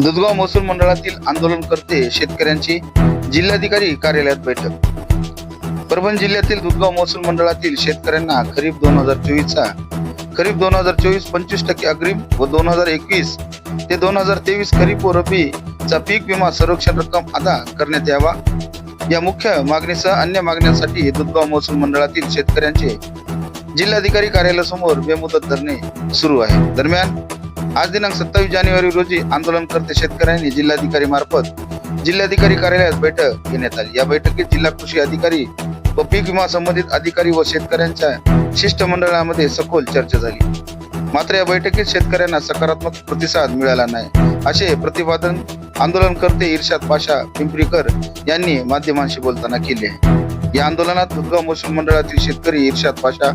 दुधगाव महसूल मंडळातील आंदोलनकर्ते शेतकऱ्यांची जिल्हाधिकारी कार्यालयात बैठक. परभणी जिल्ह्यातील दुधगाव महसूल मंडळातील शेतकऱ्यांना खरीप दोन हजार चोवीसचा खरीप दोन हजार चोवीस पंचवीस टक्के अग्रिम व दोन हजार एकवीस ते दोन हजार तेवीस खरीप व रबीचा पीक विमा संरक्षण रक्कम अदा करण्यात यावा. या मुख्य मागणीसह अन्य मागण्यांसाठी दुधगाव महसूल मंडळातील शेतकऱ्यांचे जिल्हाधिकारी कार्यालयासमोर बेमुदत धरणे सुरू आहे. दरम्यान आज दिनांक सत्तावीस जानेवारी रोजी आंदोलनकर्ते शेतकऱ्यांनी जिल्हाधिकारी मार्फत जिल्हाधिकारी कार्यालयात बैठक घेण्यात आली. या बैठकीत जिल्हा कृषी अधिकारी व पीक विमा संबंधित अधिकारी व शेतकऱ्यांच्या शिष्टमंडळामध्ये सखोल चर्चा झाली. मात्र या बैठकीत शेतकऱ्यांना सकारात्मक प्रतिसाद मिळाला नाही असे प्रतिपादन आंदोलनकर्ते इर्शाद पाशा पिंपरीकर यांनी माध्यमांशी बोलताना केले. आहे या आंदोलनात दुर्गा महसूल मंडळातील शेतकरी इर्शाद पाशा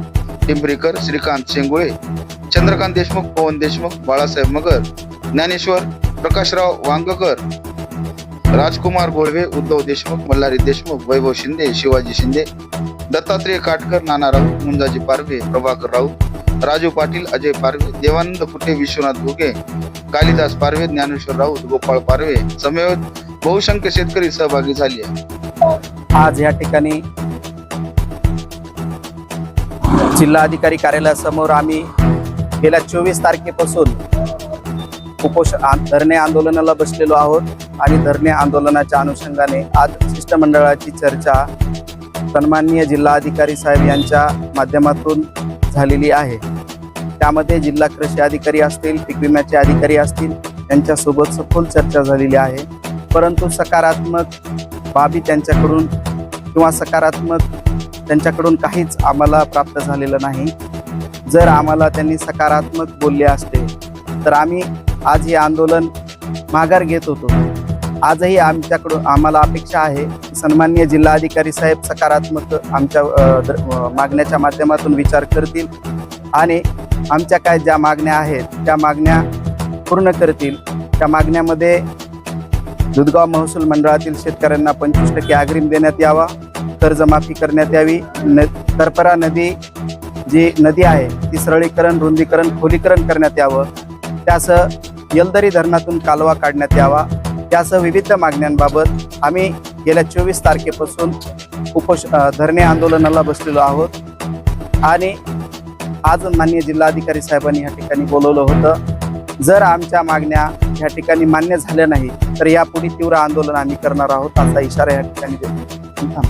पिंपरीकर श्रीकांत शेंगुळे चंद्रकांत देशमुख पवन देशमुख बाळासाहेब मगर ज्ञानेश्वर प्रकाशराव वांगकर राजकुमार गोळवे उद्धव देशमुख मल्हारी देशमुख वैभव शिंदे शिवाजी शिंदे दत्तात्रेय काटकर नाना राऊत मुंजाजी पारवे प्रभाकर राऊत राजू पाटील अजय पारवे देवानंद फुटे विश्वनाथ घुगे कालिदास पारवे ज्ञानेश्वर राऊत गोपाळ पारवे समेत बहुसंख्य शेतकरी सहभागी झाले आज या ठिकाणी जिल्हाधिकारी कार्यालयासमोर आम्ही गेल्या चोवीस तारखेपासून उपोषण धरणे आंदोलनाला बसलेलो आहोत आणि धरणे आंदोलनाच्या अनुषंगाने आज शिष्टमंडळाची चर्चा सन्माननीय जिल्हाधिकारी साहेब यांच्या माध्यमातून झालेली आहे. त्यामध्ये जिल्हा कृषी अधिकारी असतील पीक विम्याचे अधिकारी असतील यांच्यासोबत सखोल चर्चा झालेली आहे. परंतु सकारात्मक बाबी त्यांच्याकडून किंवा सकारात्मक त्यांच्याकडून काहीच आम्हाला प्राप्त झालेलं नाही. जर आम्हाला त्यांनी सकारात्मक बोलले असते तर आम्ही आज हे आंदोलन माघार घेत होतो. आजही आमच्याकडून आम्हाला अपेक्षा आहे सन्मान्य जिल्हाधिकारी साहेब सकारात्मक आमच्या मागण्याच्या माध्यमातून विचार करतील आणि आमच्या काय ज्या मागण्या आहेत त्या मागण्या पूर्ण करतील. त्या मागण्यामध्ये दुधगाव महसूल मंडळातील शेतकऱ्यांना पंचवीस टक्के अग्रिम देण्यात यावा कर्जमाफी करण्यात यावी न करपरा नदी जी नदी आहे ती सरळीकरण रुंदीकरण खोलीकरण करण्यात यावं. त्यासह यलदरी धरणातून कालवा काढण्यात यावा. त्यासह विविध मागण्यांबाबत आम्ही गेल्या चोवीस तारखेपासून उपोष धरणे आंदोलनाला बसलेलो आहोत. आणि आज मान्य जिल्हाधिकारी साहेबांनी या ठिकाणी बोलवलं होतं. जर आमच्या मागण्या या ठिकाणी मान्य झाल्या नाही तर यापुढे तीव्र आंदोलन आम्ही करणार आहोत असा इशारा या ठिकाणी देतो. थांब.